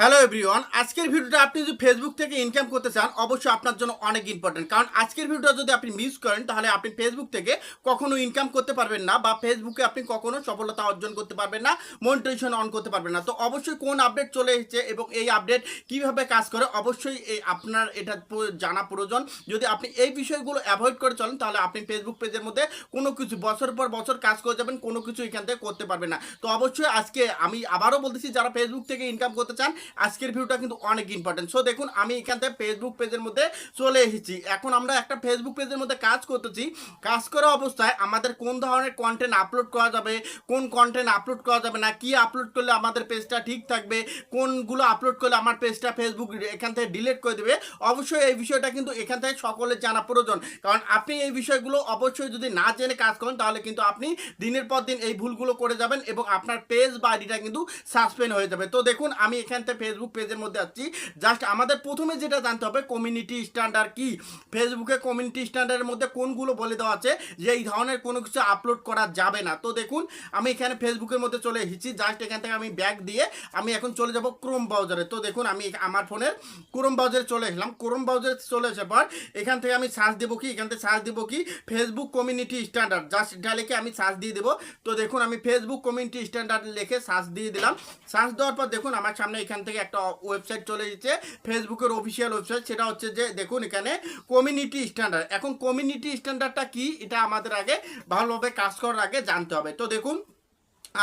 Hello everyone আজকের ভিডিওটা আপনি যদি ফেসবুক থেকে ইনকাম করতে চান, অবশ্যই আপনার জন্য অনেক ইম্পর্টেন্ট কারণ আজকের ভিডিওটা যদি আপনি মিস করেন, তাহলে আপনি ফেসবুক থেকে কখনো ইনকাম করতে পারবেন না বা ফেসবুকে আপনি কখনো সফলতা অর্জন করতে পারবেন না মনিটাইজেশন অন করতে পারবেন না। তো অবশ্যই কোন আপডেট চলে এসেছে এবং এই আপডেট কীভাবে কাজ করে, অবশ্যই এই আপনার এটা জানা প্রয়োজন। যদি আপনি এই বিষয়গুলো অ্যাভয়েড করে চলেন, তাহলে আপনি ফেসবুক পেজের মধ্যে কোনো কিছু বছর পর বছর কাজ করে যাবেন, কোনো কিছু এখান থেকে করতে পারবেন না। তো অবশ্যই আজকে আমি আবারও বলতেছি, যারা ফেসবুক থেকে ইনকাম করতে চান আজকের ভিডিওটা কিন্তু অনেক ইম্পর্টেন্ট সো দেখুন, আমি এখান থেকে ফেসবুক পেজের মধ্যে চলে এসেছি। এখন আমরা একটা ফেসবুক পেজের মধ্যে কাজ করতেছি। কাজ করা অবস্থায় আমাদের কোন ধরনের কন্টেন্ট আপলোড করা যাবে, কোন কন্টেন্ট আপলোড করা যাবে না, কি আপলোড করলে আমাদের পেজটা ঠিক থাকবে, কোনগুলো আপলোড করলে আমার পেজটা ফেসবুক এখান থেকে ডিলিট করে দেবে, অবশ্যই এই বিষয়টা কিন্তু এখান থেকে সকলের জানা প্রয়োজন। কারণ আপনি এই বিষয়গুলো অবশ্যই যদি না জেনে কাজ করেন, তাহলে কিন্তু আপনি দিনের পর দিন এই ভুলগুলো করে যাবেন এবং আপনার পেজ বা আইডিটা কিন্তু সাসপেন্ড হয়ে যাবে। তো দেখুন, আমি এখান থেকে ফেসবুক পেজের মধ্যে আছি। জাস্ট আমাদের প্রথমে যেটা জানতে হবে কমিউনিটি স্ট্যান্ডার্ড কি? ফেসবুকে কমিউনিটি স্ট্যান্ডার্ডের মধ্যে কোনগুলো বলে দেওয়া আছে? যে এই ধরনের কোনো কিছু আপলোড করা যাবে না। তো দেখুন, আমি এখানে ফেসবুকের মধ্যে চলে এসেছি। জাস্ট এখান থেকে আমি ব্যাগ দিয়ে আমি এখন চলে যাব ক্রোম ব্রাউজারে তো দেখুন, আমি আমার ফোনের ক্রোম ব্রাউজারে চলে এসলাম। ক্রোম ব্রাউজারে চলে আসার পর এখান থেকে আমি সার্চ দেবো কি? এখান থেকে সার্চ দেবো কি? ফেসবুক কমিউনিটি স্ট্যান্ডার্ড জাস্ট এটা লিখে আমি সার্চ দিয়ে দেবো। তো দেখুন, আমি ফেসবুক কমিউনিটি স্ট্যান্ডার্ড লিখে সার্চ দিয়ে দিলাম। সার্চ দেওয়ার পর দেখুন, আমার সামনে এখান থেকে একটা ওয়েবসাইট চলে এসেছে, ফেসবুকের অফিসিয়াল ওয়েবসাইট সেটা হচ্ছে যে দেখুন এখানে কমিউনিটি স্ট্যান্ডার্ড এখন কমিউনিটি স্ট্যান্ডার্ডটা কি? এটা আমাদের আগে ভালোভাবে কাজ করার আগে জানতে হবে। তো দেখুন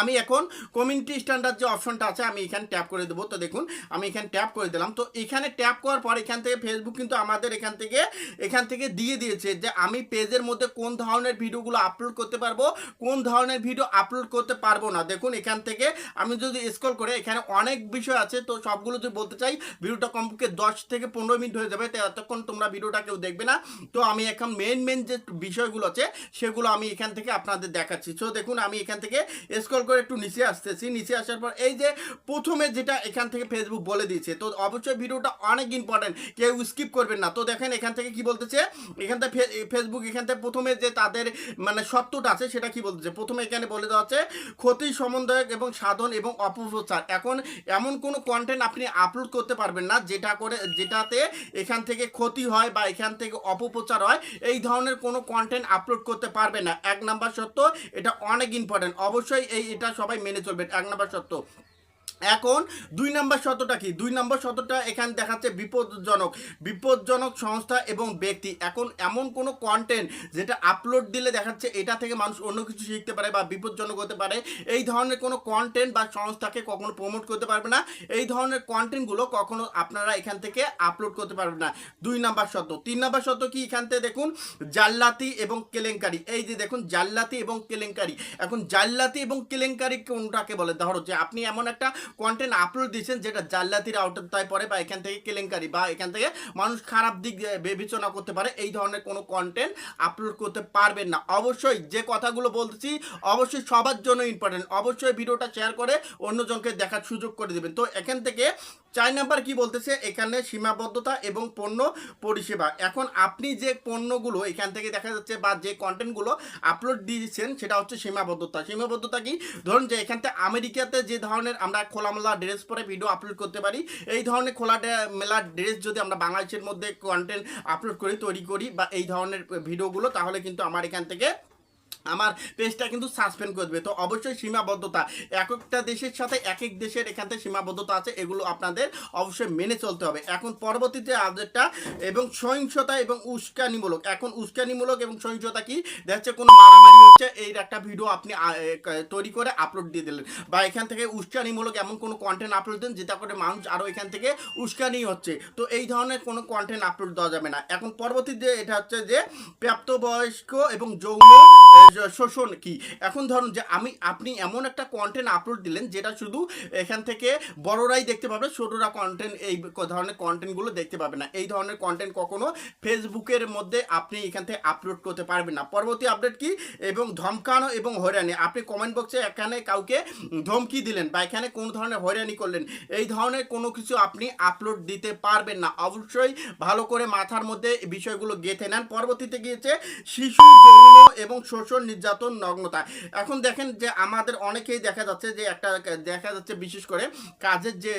আমি এখন কমিউনিটি স্ট্যান্ডার্ড যে অপশনটা আছে, আমি এখানে ট্যাপ করে দেবো। তো দেখুন, আমি এখানে ট্যাপ করে দিলাম। তো এখানে ট্যাপ করার পর এখান থেকে ফেসবুক কিন্তু আমাদের এখান থেকে এখান থেকে দিয়ে দিয়েছে যে আমি পেজের মধ্যে কোন ধরনের ভিডিওগুলো আপলোড করতে পারব, কোন ধরনের ভিডিও আপলোড করতে পারব না। দেখুন, এখান থেকে আমি যদি স্ক্রল করে, এখানে অনেক বিষয় আছে। তো সবগুলো যদি বলতে চাই, ভিডিওটা কমপক্ষে দশ থেকে পনেরো মিনিট হয়ে যাবে। এতক্ষণ তোমরা ভিডিওটা কেউ দেখবে না। তো আমি এখন মেন মেন যে বিষয়গুলো আছে, সেগুলো আমি এখান থেকে আপনাদের দেখাচ্ছি। তো দেখুন, আমি এখান থেকে স্ক্রল করে একটু নিচে আসতেছি। নিচে আসার পর এই যে প্রথমে যেটা এখান থেকে ফেসবুক বলে দিয়েছে, তো অবশ্যই ভিডিওটা অনেক ইম্পর্টেন্ট কেউ স্কিপ করবেন না। তো দেখেন এখান থেকে কি বলতেছে, এখান থেকে ফেসবুক এখান থেকে প্রথমে যে তাদের মানে সত্যটা আছে সেটা কি বলতেছে? প্রথমে এখানে বলে দেওয়া আছে ক্ষতি সমন্বয়ক এবং সাধন এবং অপপ্রচার। এখন এমন কোনো কন্টেন্ট আপনি আপলোড করতে পারবেন না, যেটা করে যেটাতে এখান থেকে ক্ষতি হয় বা এখান থেকে অপপ্রচার হয়, এই ধরনের কোনো কন্টেন্ট আপলোড করতে পারবে না। এক নাম্বার সত্য, এটা অনেক ইম্পর্টেন্ট অবশ্যই এই এটা সবাই মেনে চলবেন এক নাম্বার সত্য। এখন দুই নম্বর শতটা কি? দুই নম্বর শতটা এখানে দেখাচ্ছে বিপদজনক। বিপজ্জনক সংস্থা এবং ব্যক্তি। এখন এমন কোনো কন্টেন্ট যেটা আপলোড দিলে দেখাচ্ছে এটা থেকে মানুষ অন্য কিছু শিখতে পারে বা বিপজ্জনক হতে পারে, এই ধরনের কোনো কন্টেন্ট বা সংস্থাকে কখনো প্রমোট করতে পারবে না। এই ধরনের কন্টেন্টগুলো কখনো আপনারা এখান থেকে আপলোড করতে পারবেন না। দুই নাম্বার শত তিন নাম্বার শর্ত কি? এখান থেকে দেখুন, জাল্লাতি এবং কেলেঙ্কারি। এই যে দেখুন, জাল্লাতি এবং কেলেঙ্কারি। এখন জাল্লাতি এবং কেলেঙ্কারি কোনটাকে বলে? ধরো যে আপনি এমন একটা কন্টেন্ট আপলোড দিয়েছেন যেটা জাল্লাতির আওতায় পড়ে বা এখান থেকে কেলেঙ্কারি বা এখান থেকে মানুষ খারাপ দিক বিবেচনা করতে পারে, এই ধরনের কোনো কন্টেন্ট আপলোড করতে পারবেন না। অবশ্যই যে কথাগুলো বলতেছি অবশ্যই সবার জন্য ইম্পর্টেন্ট অবশ্যই ভিডিওটা শেয়ার করে অন্যজনকে দেখার সুযোগ করে দেবেন। তো এখান থেকে চার নাম্বার কি বলতেছে? এখানে সীমাবদ্ধতা এবং পণ্য পরিষেবা। এখন আপনি যে পণ্যগুলো এখান থেকে দেখা যাচ্ছে বা যে কন্টেন্টগুলো আপলোড দিয়েছেন, সেটা হচ্ছে সীমাবদ্ধতা। সীমাবদ্ধতা কি? ধরুন যে এখান থেকে আমেরিকাতে যে ধরনের আমরা খোলামেলা ড্রেস পরে ভিডিও আপলোড করতে পারি, এই ধরনের খোলা মেলা ড্রেস যদি আমরা বাংলাদেশের মধ্যে কন্টেন্ট আপলোড করি তৈরি করি বা এই ধরনের ভিডিওগুলো তাহলে কিন্তু আমার এখান থেকে আমার পেজটা কিন্তু সাসপেন্ড করে দেবে। তো অবশ্যই সীমাবদ্ধতা, এক একটা দেশের সাথে এক এক দেশের এখান থেকে সীমাবদ্ধতা আছে, এগুলো আপনাদের অবশ্যই মেনে চলতে হবে। এখন পরবর্তীতে আপডেটটা এবং সহিংসতা এবং উস্কানিমূলক, এখন উস্কানিমূলক এবং সহিংসতা কি? দেখছে কোনো মারামারি হচ্ছে, এই একটা ভিডিও আপনি তৈরি করে আপলোড দিয়ে দিলেন। বা এখান থেকে উস্কানিমূলক এমন কোনো কন্টেন্ট আপলোড দেন, যেটা করে মানুষ আরও এখান থেকে উস্কানি হচ্ছে। তো এই ধরনের কোনো কন্টেন্ট আপলোড দেওয়া যাবে না। এখন পরবর্তীতে এটা হচ্ছে যে প্রাপ্তবয়স্ক এবং যৌন শোষণ কি? এখন ধরুন যে আমি, আপনি এমন একটা কন্টেন্ট আপলোড দিলেন যেটা শুধু এখান থেকে বড়রাই দেখতে পাবে, ছোটরা কন্টেন্ট এই ধরনের কন্টেন্টগুলো দেখতে পাবে না। এই ধরনের কন্টেন্ট কখনো ফেসবুকের মধ্যে আপনি এখান থেকে আপলোড করতে পারবেন না। পরবর্তী আপডেট কি? এবং ধমকানো এবং হয়রানি। আপনি কমেন্ট বক্সে এখানে কাউকে ধমকি দিলেন বা এখানে কোন ধরনের হয়রানি করলেন, এই ধরনের কোনো কিছু আপনি আপলোড দিতে পারবেন না। অবশ্যই ভালো করে মাথার মধ্যে বিষয়গুলো গেঁথে নেন। পরবর্তীতে গিয়েছে শিশু, যৌন এবং শোষণ নির্যাতন নগ্নতা। এখন দেখেন যে আমাদের অনেকেই দেখা যাচ্ছে যে একটা, দেখা যাচ্ছে বিশেষ করে কাজের যে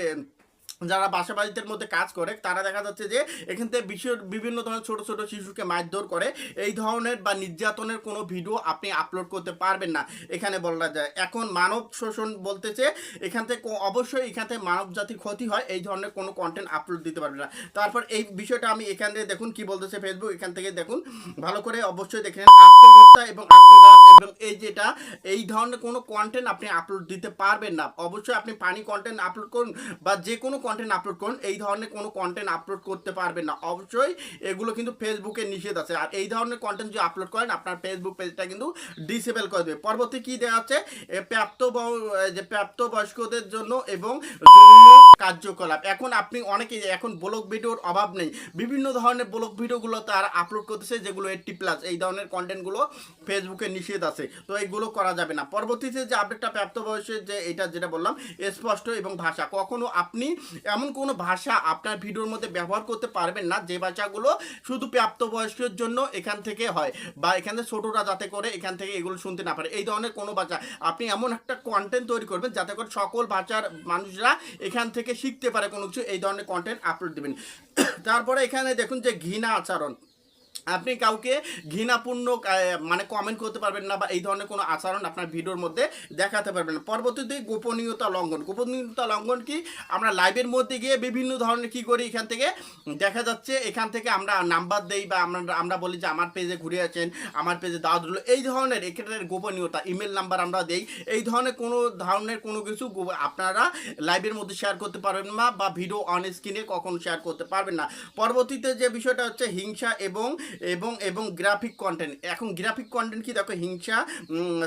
যারা বাসা বাড়িতে মধ্যে কাজ করে, তারা দেখা যাচ্ছে যে এখান থেকে বিশ্ব বিভিন্ন ধরনের ছোট ছোট শিশুকে মারধর করে। এই ধরনের বা নির্যাতনের কোনো ভিডিও আপনি আপলোড করতে পারবেন না, এখানে বলা যায়। এখন মানব শোষণ বলতেছে, এখান থেকে অবশ্যই এখান থেকে মানব জাতির ক্ষতি হয়, এই ধরনের কোনো কন্টেন্ট আপলোড দিতে পারবেন না। তারপর এই বিষয়টা আমি এখান থেকে দেখুন কি বলতেছে ফেসবুক এখান থেকে দেখুন। ভালো করে অবশ্যই দেখে নেন। আত্মহত্যা এবং আত্মঘাত এবং এই যেটা, এই ধরনের কোনো কন্টেন্ট আপনি আপলোড দিতে পারবেন না। অবশ্যই আপনি পানি কন্টেন্ট আপলোড করুন বা যে কোনো কন্টেন্ট আপলোড করুন, এই ধরনের কোনো কন্টেন্ট আপলোড করতে পারবেন না। অবশ্যই এগুলো কিন্তু ফেসবুকে নিষেধ আছে। আর এই ধরনের কন্টেন্ট যদি আপলোড করেন, আপনার ফেসবুক পেজটা কিন্তু ডিসেবল করে দেবে। পরবর্তী কি দেওয়া আছে? প্রাপ্ত যে প্রাপ্ত বয়স্কদের জন্য এবং কার্যকলাপ। এখন আপনি অনেকে এখন ব্লগ ভিডিওর অভাব নেই। বিভিন্ন ধরনের ব্লগ ভিডিওগুলো তারা আপলোড করতেছে, যেগুলো এইটটি প্লাস এই ধরনের কন্টেন্টগুলো ফেসবুকে নিষেধ আছে। তো এইগুলো করা যাবে না। পরবর্তীতে যে আপডেটটা প্রাপ্ত বয়সের যে, এটা যেটা বললাম, স্পষ্ট এবং ভাষা। কখনো আপনি এমন কোনো ভাষা আপনার ভিডিওর মধ্যে ব্যবহার করতে পারবেন না, যে ভাষাগুলো শুধু প্রাপ্তবয়স্কের জন্য এখান থেকে হয় বা এখানে ছোটরা যাতে করে এখান থেকে এগুলো শুনতে না পারে। এই ধরনের কোনো ভাষা আপনি এমন একটা কন্টেন্ট তৈরি করবেন যাতে করে সকল ভাষার মানুষরা এখান থেকে শিখতে পারে কোনো কিছু। এই ধরনের কন্টেন্ট আপলোড দেবেন। তারপরে এখানে দেখুন যে ঘৃণা আচরণ। আপনি কাউকে ঘৃণাপূর্ণ মানে কমেন্ট করতে পারবেন না বা এই ধরনের কোনো আচরণ আপনার ভিডিওর মধ্যে দেখাতে পারবেন না। পরবর্তীতে গোপনীয়তা লঙ্ঘন। গোপনীয়তা লঙ্ঘন কি? আমরা লাইভের মধ্যে গিয়ে বিভিন্ন ধরনের কি করি? এখান থেকে দেখা যাচ্ছে এখান থেকে আমরা নাম্বার দেই বা আমরা আমরা বলি যে আমার পেজে ঘুরে আছেন আমার পেজে দাওয়াত দিল। এই ধরনের এক্ষেত্রে গোপনীয়তা ইমেল নাম্বার আমরা দেই। এই ধরনের কোনো ধরনের কোনো কিছু আপনারা লাইভের মধ্যে শেয়ার করতে পারবেন না বা ভিডিও অন স্ক্রিনে কখনো শেয়ার করতে পারবেন না। পরবর্তীতে যে বিষয়টা হচ্ছে হিংসা এবং এবং এবং গ্রাফিক কন্টেন্ট এখন গ্রাফিক কন্টেন্ট কি? দেখো, হিংসা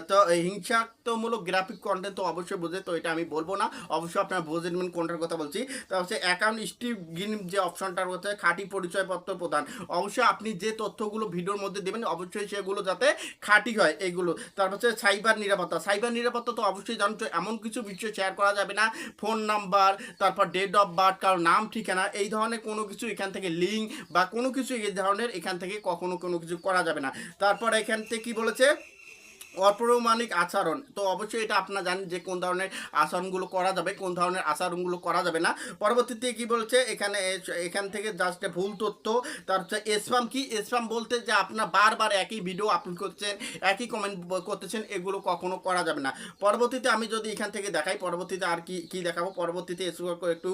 তো এই হিংসাত্মমূলক গ্রাফিক কন্টেন্ট তো অবশ্যই বোঝে, তো এটা আমি বলব না। অবশ্যই আপনারা বুঝে নেবেন কোনটার কথা বলছি। তা হচ্ছে অ্যাকাউন্ট স্টিভ গিন যে অপশনটার হচ্ছে খাঁটি পরিচয়পত্র প্রদান। অবশ্যই আপনি যে তথ্যগুলো ভিডিওর মধ্যে দেবেন, অবশ্যই সেগুলো যাতে খাঁটি হয়, এগুলো। তারপর হচ্ছে সাইবার নিরাপত্তা। সাইবার নিরাপত্তা তো অবশ্যই জানছো এমন কিছু বিষয় শেয়ার করা যাবে না। ফোন নাম্বার তারপর ডেট অফ বার্থ কারও নাম, ঠিকানা, এই ধরনের কোনো কিছু এখান থেকে লিঙ্ক বা কোনো কিছু এই ধরনের এখান থেকে কখনো কোনো কিছু করা যাবে না। তারপর এখান থেকে কি বলেছে? অপ্রমাণিক আচরণ। তো অবশ্যই এটা আপনারা জানেন যে কোন ধরনের আচরণগুলো করা যাবে, কোন ধরনের আচরণগুলো করা যাবে না। পরবর্তীতে কি বলছে? এখানে এখান থেকে জাস্ট ভুল তথ্য। তার হচ্ছে স্প্যাম কি? স্প্যাম বলতে যে আপনার বারবার একই ভিডিও আপলোড করছেন, একই কমেন্ট করতেছেন, এগুলো কখনো করা যাবে না। পরবর্তীতে আমি যদি এখান থেকে দেখাই, পরবর্তীতে আর কি কি দেখাবো? পরবর্তীতে একটু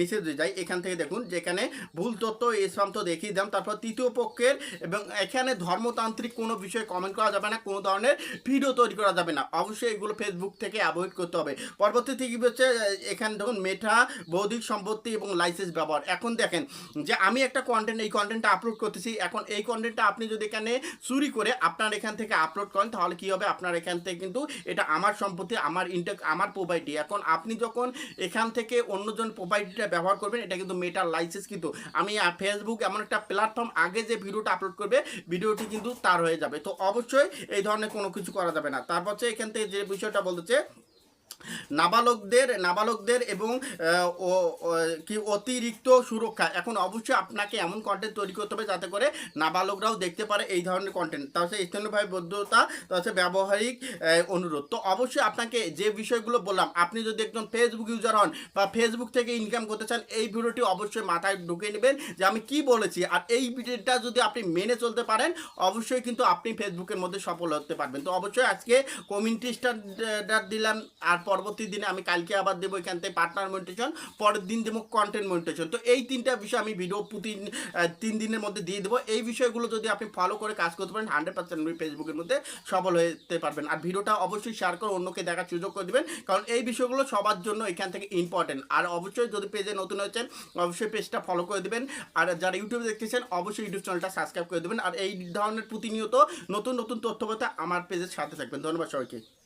নিচে যাই। এখান থেকে দেখুন, যেখানে ভুল তথ্য স্প্যাম তো দেখিয়ে দিলাম। তারপর তৃতীয় পক্ষের এবং এখানে ধর্মতান্ত্রিক কোনো বিষয়ে কমেন্ট করা যাবে না। কোনো ধরনের ভিডিও তৈরি করা যাবে না। অবশ্যই এগুলো ফেসবুক থেকে অ্যাভয়েড করতে হবে। পরবর্তীতে কি হচ্ছে এখানে দেখুন মেঠা বৌদ্ধিক সম্পত্তি এবং লাইসেন্স ব্যবহার। এখন দেখেন যে আমি একটা কন্টেন্ট এই কন্টেন্টটা আপলোড করতেছি। এখন এই কন্টেন্টটা আপনি যদি এখানে চুরি করে আপনার এখান থেকে আপলোড করেন, তাহলে কি হবে? আপনার এখান থেকে কিন্তু এটা আমার সম্পত্তি, আমার ইন্টেক আমার প্রোভাইডি এখন আপনি যখন এখান থেকে অন্যজন প্রোভাইডিটা ব্যবহার করবেন, এটা কিন্তু মেটার লাইসেন্স কিন্তু। আমি ফেসবুক এমন একটা প্ল্যাটফর্ম আগে যে ভিডিওটা আপলোড করবে ভিডিওটি কিন্তু তার হয়ে যাবে। তো অবশ্যই এই ধরনের কোনো করা যাবে না। তারপর হচ্ছে এখান থেকে যে বিষয়টা বলতেছে নাবালকদের নাবালকদের এবং কি অতিরিক্ত সুরক্ষা। এখন অবশ্যই আপনাকে এমন কন্টেন্ট তৈরি করতে হবে যাতে করে নাবালকরাও দেখতে পারে এই ধরনের কন্টেন্ট তা হচ্ছে স্থানীয়ভাবে বদ্ধতা তা হচ্ছে ব্যবহারিক অনুরোধ। তো অবশ্যই আপনাকে যে বিষয়গুলো বললাম, আপনি যদি একজন ফেসবুক ইউজার হন বা ফেসবুক থেকে ইনকাম করতে চান, এই ভিডিওটি অবশ্যই মাথায় ঢুকে নেবেন যে আমি কি বলেছি। আর এই ভিডিওটা যদি আপনি মেনে চলতে পারেন, অবশ্যই কিন্তু আপনি ফেসবুকের মধ্যে সফল হতে পারবেন। তো অবশ্যই আজকে কমিউনিটি স্টার দিলাম। আর পরবর্তী দিনে আমি কালকে আবার দেবো এখান থেকে পার্টনার মনিটেশন পরের দিন দেবো কন্টেন্ট মনিটেশন তো এই তিনটা বিষয় আমি ভিডিও প্রতি তিন দিনের মধ্যে দিয়ে দেবো। এই বিষয়গুলো যদি আপনি ফলো করে কাজ করতে পারেন হান্ড্রেড পার্সেন্ট ফেসবুকের মধ্যে সফল হতে পারবেন। আর ভিডিওটা অবশ্যই শেয়ার করে অন্যকে দেখার সুযোগ করে দেবেন, কারণ এই বিষয়গুলো সবার জন্য এখান থেকে ইম্পর্টেন্ট আর অবশ্যই যদি পেজে নতুন হয়েছেন, অবশ্যই পেজটা ফলো করে দেবেন। আর যারা ইউটিউবে দেখতেছেন, অবশ্যই ইউটিউব চ্যানেলটা সাবস্ক্রাইব করে দেবেন। আর এই ধরনের প্রতিনিয়ত নতুন নতুন তথ্য আমার পেজের সাথে থাকবেন। ধন্যবাদ সবাইকে।